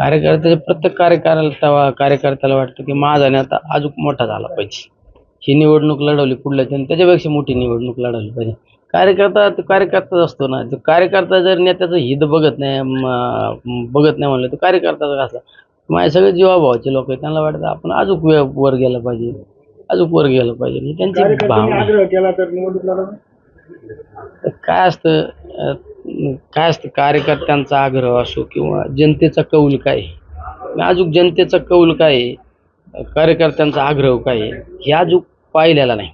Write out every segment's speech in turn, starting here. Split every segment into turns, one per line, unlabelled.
कार्यकर्त्याचे प्रत्येक कार्यकर्त्याला कार्यकर्त्याला वाटतं की माझा नेता अजून मोठा झाला पाहिजे. ही निवडणूक लढवली पुढल्या त्याने त्याच्यापेक्षा मोठी निवडणूक लढवली पाहिजे. कार्यकर्ता तो कार्यकर्ताच असतो ना. तो कार्यकर्ता जर नेत्याचं हित बघत नाही बघत नाही म्हणलं तर कार्यकर्ता कसा माझे सगळे जीवाभावाचे लोक आहेत त्यांना वाटतं आपण अजून वे- वर गेलं पाहिजे. अजून वर गेलं पाहिजे. त्यांची भावना
आग्रह केला तर निवडणूक लढवणं
काय असतं काय असतं कार्यकर्त्यांचा आग्रह असो किंवा जनतेचा कौल काय अजून जनतेचा कौल काय कार्यकर्त्यांचा आग्रह काय हे अजून पाहिलेला नाही.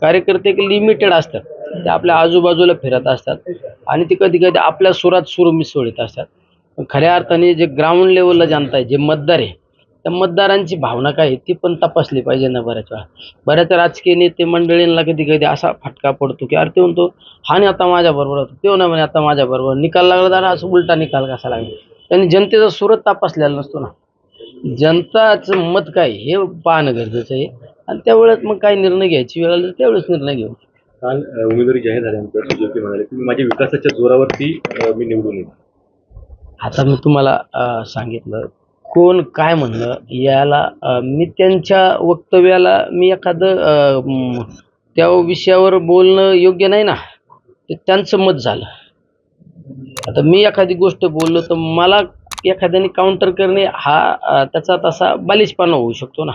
कार्यकर्ते एक लिमिटेड असतात. ते आपल्या आजूबाजूला फिरत असतात आणि ते कधी कधी आपल्या सुरात सुर मिसळीत असतात. खऱ्या अर्थाने जे ग्राउंड लेवलला जनता आहे जे मतदार आहे त्या मतदारांची भावना काय आहे ती पण तपासली पाहिजे ना बऱ्याच वेळा. बऱ्याच राजकीय नेते मंडळींना कधी कधी असा फटका पडतो की अरे ते म्हणतो हा नाही आता माझ्या बरोबर होता. तो नाही म्हणे आता माझ्या बरोबर. निकाल लागला तर असं उलटा निकाल कसा लागला? त्यांनी जनतेचा सुरत तपासलेला नसतो ना. जनताचं मत काय हे पाहणं गरजेचं आहे. आणि त्यावेळेस मग काय निर्णय घ्यायची वेळ आली त्यावेळेस निर्णय घेऊ.
काल उमेदवारी जाहीर झाल्यानंतर सुजोकी म्हणाले की माझ्या विकासाच्या जोरावरती मी निवडून येईन.
आता मी तुम्हाला सांगितलं कोण काय म्हणलं याला मी त्यांच्या वक्तव्याला मी एखादं त्या विषयावर बोलणं योग्य नाही ना ते त्यांचं मत झालं. आता मी एखादी गोष्ट बोललो तर मला एखाद्याने काउंटर करणे हा त्याचा तसा बालिशपणा होऊ शकतो ना.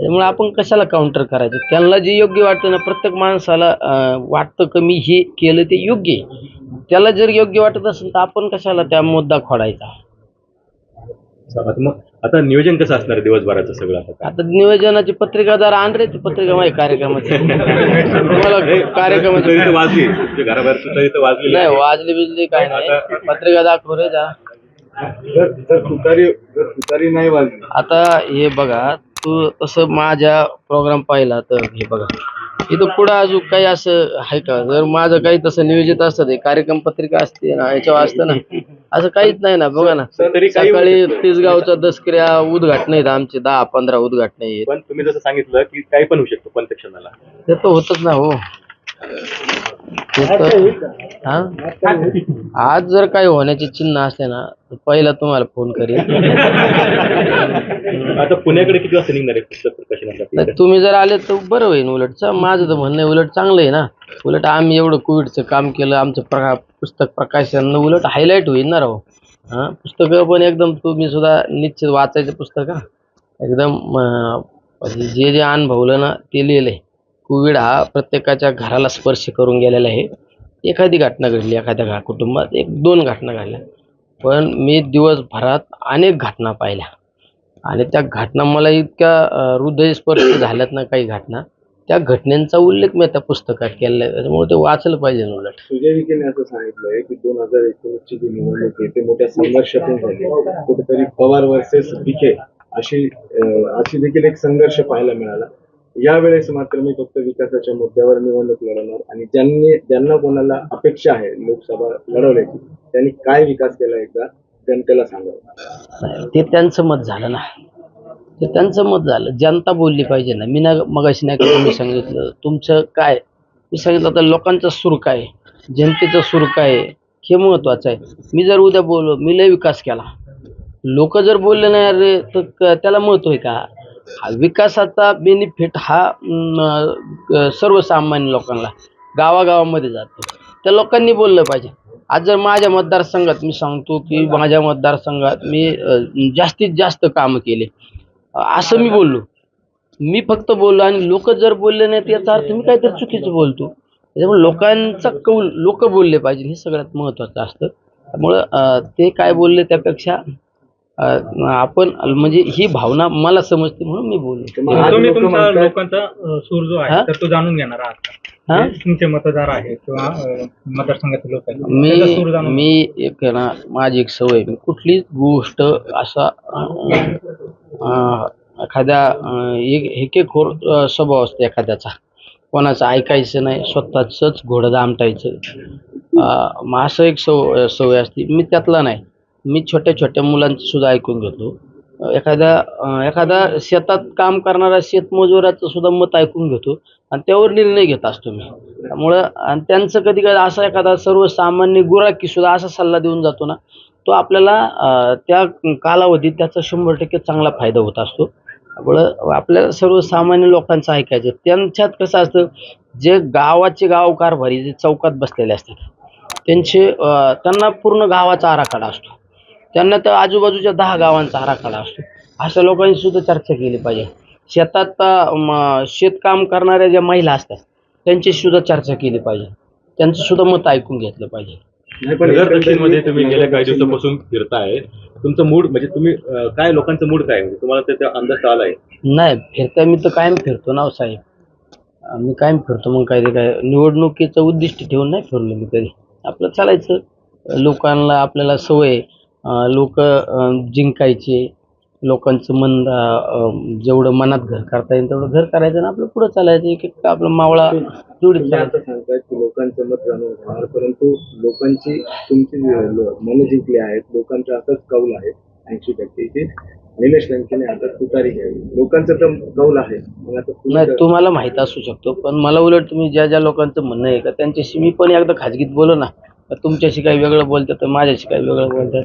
त्यामुळे आपण कशाला काउंटर करायचं? त्यांना जे योग्य वाटतं ना प्रत्येक माणसाला वाटतं की मी हे केलं ते योग्य आहे. त्याला जर योग्य वाटत असेल तर आपण कशाला त्या मुद्दा खोडायचा?
मग आता नियोजन कसं असणार आहे दिवसभराचं सगळं आता?
आता नियोजनाची पत्रिकादार आणले ते पत्रिका माझ्या कार्यक्रमाची. तुम्हाला कार्यक्रमाची
तरी तर वाजली. तुमच्या घराबाहेर तरी तर वाजलेली
नाही. वाजली बिजली काय नाही. पत्रिका दाखव रे जा.
जर जर तुतारी जर तुतारी नाही वाजली.
आता हे बघा तू तसं माझ्या प्रोग्राम पाहिला तर हे बघा. इथं पुढं अजून काही असं आहे का? जर माझं काही तसं नियोजित असतं ते कार्यक्रम पत्रिका असते ना याच्यावर असतं ना असं काहीच नाही ना बघा ना.
तरी काही
सकाळी. तिसगावच्या दसकऱ्या उद्घाटन आहेत आमचे दहा पंधरा उद्घाटन आहेत.
पण तुम्ही जसं सांगितलं की काही पण होऊ शकतो पंच क्षणाला.
ते तर होतच ना हो. ते तर- हा? आज जर काही होण्याचे चिन्ह असले ना तर पहिला तुम्हाला फोन करेन.
आता पुण्याकडे किती वाजता निघणार आहे पुस्तक?
नाही, तुम्ही जर आले तर बरं होईल उलट. चा- माझं तर म्हणणं आहे उलट चांगलं आहे ना. उलट आम्ही एवढं कोविडचं काम केलं आमचं प्रका पुस्तक प्रकाशन उलट हायलाईट होईल ना राव. हां पुस्तकं पण एकदम तुम्ही सुद्धा निश्चित वाचायचं पुस्तक हा. एकदम अं, जे जे अनुभवलं ना ते लिहिलं आहे कोविड हा प्रत्येकाच्या घराला स्पर्श करून गेलेला आहे. एखादी घटना घडली एखाद्या घा कुटुंबात एक दोन घटना घडल्या. पण मी दिवसभरात अनेक घटना पाहिल्या. आणि त्या घटना मला इतक्या हृदयस्पर्श झाल्यात ना काही घटना त्या घटनेचा उल्लेख मी त्या पुस्तकात केलेला आहे. त्याच्यामुळे ते वाचलं पाहिजे उलट.
सुजय विखेने असं सांगितलंय की दोन हजार एकोणीसची जी निवडणूक आहे ते मोठ्या संघर्षातून झाली कुठेतरी पवार वर्सेस विखे अशी अशी देखील एक संघर्ष पाहायला मिळाला. यावेळेस मात्र मी फक्त विकासाच्या मुद्द्यावर निवडणूक लढवणार आणि ज्यांनी ज्यांना कोणाला अपेक्षा आहे लोकसभा लढवण्याची त्यांनी काय विकास केला एकदा? जनतेला सांगावं.
ते त्यांचं मत झालं ना. ते त्यांचं मत झालं. जनता बोलली पाहिजे ना. मी ना मगाशी नाही का मी सांगितलं तुमचं काय? मी सांगितलं आता लोकांचा सूर काय आहे, जनतेचा सूर काय आहे, हे महत्वाचं आहे. मी जर उद्या बोललो मी लय विकास केला. लोक जर बोलले नाही अरे तर त्याला महत्त्व आहे का? हा विकासाचा बेनिफिट हा सर्वसामान्य लोकांना गावागावामध्ये जातो. त्या लोकांनी बोललं पाहिजे. आज जर माझ्या मतदारसंघात मी सांगतो की माझ्या मतदारसंघात मी जास्तीत जास्त कामं केले. असं मी बोललो. मी फक्त बोललो आणि लोक जर बोलले नाहीत याचा अर्थ मी काहीतरी चुकीचं बोलतो. त्याच्यामुळे लोकांचा कौल लोक बोलले पाहिजे हे सगळ्यात महत्त्वाचं असतं. त्यामुळं ते काय बोलले त्यापेक्षा आपण म्हणजे ही भावना मला समजते म्हणून मी बोललो
लोकांचा सूर जो
हा?
आहे तर तो जाणून घेणार आहात
हा?
का? जे तुमचे मतदार आहेत किंवा लोक
मी मी एक आहे ना माझी एक सवय आहे. मी कुठलीच गोष्ट असा एखाद्या एक हेकेखोर स्वभाव असतो एखाद्याचा कोणाचं ऐकायचं नाही स्वतःचंच घोडं दामटायचं असं एक सव सवय असते मी त्यातला नाही मी छोट्या छोट्या मुलांचं सुद्धा ऐकून घेतो. एखाद्या एखादा शेतात काम करणारा शेतमजुराचं सुद्धा मत ऐकून घेतो. आणि त्यावर निर्णय घेत असतो मी. त्यामुळं आणि त्यांचं कधी कधी असा एखादा सर्वसामान्य गुराकी सुद्धा असा सल्ला देऊन जातो ना तो आपल्याला त्या कालावधीत त्याचा शंभर टक्के चांगला फायदा होत असतो. त्यामुळं आपल्याला सर्वसामान्य लोकांचं ऐकायचं त्यांच्यात कसं असतं जे गावाचे गावकारभारी जे चौकात बसलेले असतात त्यांचे त्यांना पूर्ण गावाचा आराखडा असतो. त्यांना तर आजूबाजूच्या दहा गावांचा आराखडा असतो. अशा लोकांनी सुद्धा चर्चा केली पाहिजे. शेतात शेतकाम करणाऱ्या ज्या महिला असतात त्यांच्याशी सुद्धा चर्चा केली पाहिजे. त्यांचं सुद्धा मत ऐकून घेतलं पाहिजे.
एकंदरीत
तुम्ही गेल्या काही दिवसापासून फिरताय. तुमचं मूड म्हणजे तुम्ही काय लोकांचं मूड काय? म्हणजे तुम्हाला त्याचा अंदाज आलाय.
नाही फिरता मी तर कायम फिरतो ना हो साहेब. मी कायम फिरतो मग काय ते काय निवडणुकीचं उद्दिष्ट ठेवून नाही फिरलो मी कधी. आपलं चालायचं. लोकांना आपल्याला सवय लोक जिंकायचे. लोकांचं मन जेवढं मनात घर करता येईल तेवढं घर करायचं आणि आपलं पुढं चालायचं. एक एक आपला मावळा जोडीत चालायचं.
की लोकांचं मत जाणून घेणार परंतु लोकांची तुमची मनं जिंकली आहेत लोकांचा असंच कौल आहे ऐंशी टक्के की निलेश लंकेने आता तुतारी घ्यावी. लोकांचं तर कौल आहे.
नाही तुम्हाला माहीत असू शकतो पण मला उलट तुम्ही ज्या ज्या लोकांचं म्हणणं आहे का त्यांच्याशी मी पण एकदा खाजगीत बोलो ना. तुमच्याशी काही वेगळं बोलतात तर माझ्याशी काही वेगळं बोलतात.